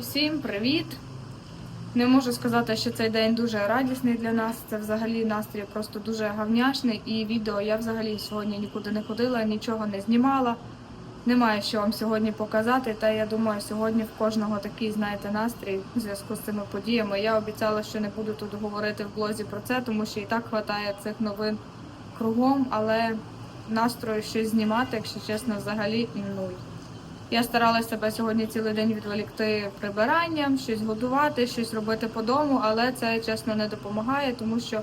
Всім привіт! Не можу сказати, що цей день дуже радісний для нас. Це взагалі настрій просто дуже гавняшний. І відео я взагалі сьогодні нікуди не ходила, нічого не знімала. Немає що вам сьогодні показати. Та я думаю, сьогодні в кожного такий, знаєте, настрій в зв'язку з цими подіями. Я обіцяла, що не буду тут говорити в блозі про це, тому що і так вистачає цих новин кругом, але настрою щось знімати, якщо чесно, взагалі нуль. Я старалася себе сьогодні цілий день відволікти прибиранням, щось готувати, щось робити по дому, але це чесно не допомагає, тому що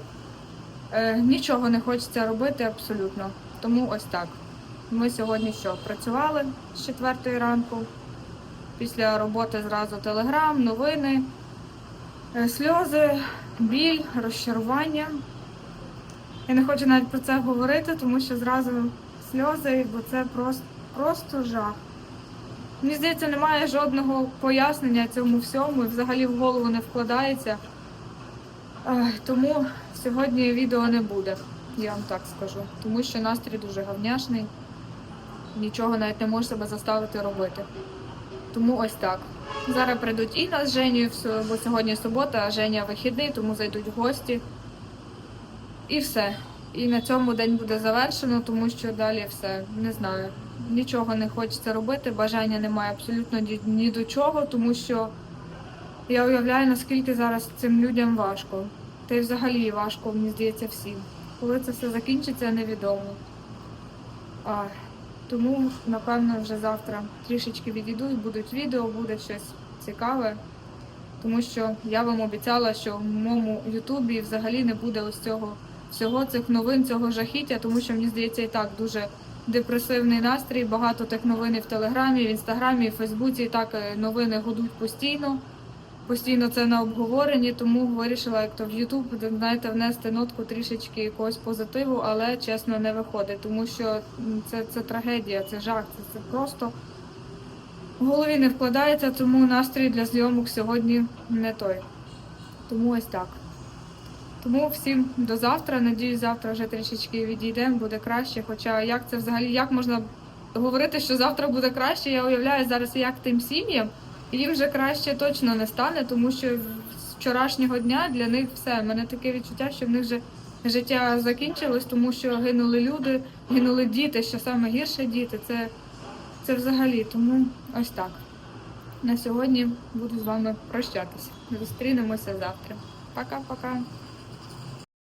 е, нічого не хочеться робити абсолютно. Тому ось так. Ми сьогодні що? Працювали з 4 ранку. Після роботи зразу телеграм, новини, е, сльози, біль, розчарування. Я не хочу навіть про це говорити, тому що зразу сльози, бо це просто, просто жах. Мені здається, немає жодного пояснення цьому всьому і взагалі в голову не вкладається. Тому сьогодні відео не буде, я вам так скажу. Тому що настрій дуже гавняшний. Нічого навіть не можу себе заставити робити. Тому ось так. Зараз прийдуть Інна з Женєю, бо сьогодні субота, а Женя вихідний, тому зайдуть гості. І все. І на цьому день буде завершено, тому що далі все. Не знаю. Нічого не хочеться робити, бажання немає абсолютно ні, ні до чого, тому що я уявляю, наскільки зараз цим людям важко. Та й взагалі важко, мені здається, всім. Коли це все закінчиться, невідомо. А, тому, напевно, вже завтра трішечки відійду і будуть відео, буде щось цікаве. Тому що я вам обіцяла, що в моєму Ютубі взагалі не буде ось цього всього цих новин, цього жахіття, тому що мені здається, і так дуже депресивний настрій. Багато тих новин в Телеграмі, в Інстаграмі, в Фейсбуці. Так е, новини гудуть постійно. Постійно це на обговоренні, тому вирішила, як то в Ютуб, знаєте, внести нотку трішечки якогось позитиву, але чесно не виходить, тому що це, це трагедія, це жах, це, це просто в голові не вкладається, тому настрій для зйомок сьогодні не той. Тому ось так. Тому всім до завтра. Надіюсь, завтра вже трішечки відійдемо, буде краще. Хоча як це взагалі, як можна говорити, що завтра буде краще, я уявляю зараз, як тим сім'ям, їм вже краще точно не стане, тому що з вчорашнього дня для них все. У мене таке відчуття, що в них вже життя закінчилось, тому що гинули люди, гинули діти, що саме гірше діти. Це, це взагалі. Тому ось так. На сьогодні буду з вами прощатися. Зустрінемося завтра. Пока-пока.